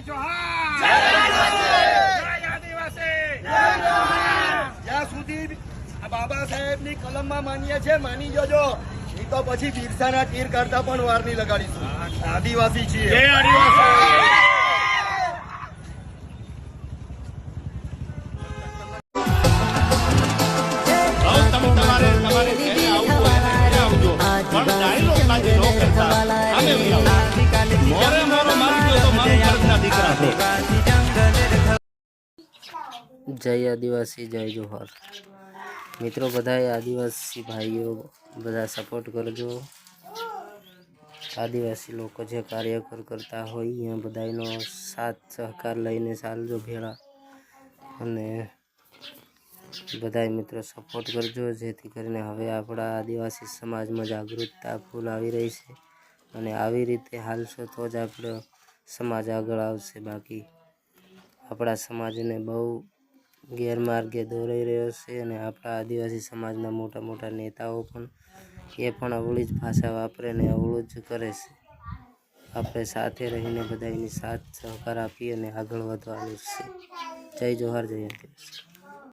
જય જોહાર જય આદિવાસી. જ્યાં સુધી બાબા સાહેબની કલમમાં છે માની જજો તો પછી બિરસાના તીર કરતા પણ વાર નહીં લગાડીશું. આદિવાસી છીએ. આદિવાસી. જય આદિવાસી, જય જોહર. મિત્રો બધાએ આદિવાસી ભાઈઓ, બધા સપોર્ટ કરજો. આદિવાસી લોકો જે કાર્યકર કરતા હોય, અહીંયા બધાનો સાથ, સહકાર લઈને ચાલજો ભેળા. અને બધાય મિત્રો સપોર્ટ કરજો, જેથી કરીને હવે આપણા આદિવાસી સમાજમાં જાગૃતતા ફૂલ આવી રહી છે. અને આવી રીતે હાલશો તો જ આપણો સમાજ આગળ આવશે. બાકી આપણા સમાજને બહુ ગેરમાર્ગે દોરાઈ રહ્યો છે અને આપણા આદિવાસી સમાજના મોટા મોટા નેતાઓ પણ એ પણ અવળી જ ભાષા વાપરે ને અવળું જ કરે છે. આપણે સાથે રહીને બધા એની સાથ સહકાર આપી અને આગળ વધવાનું છે. જય જોહાર, જય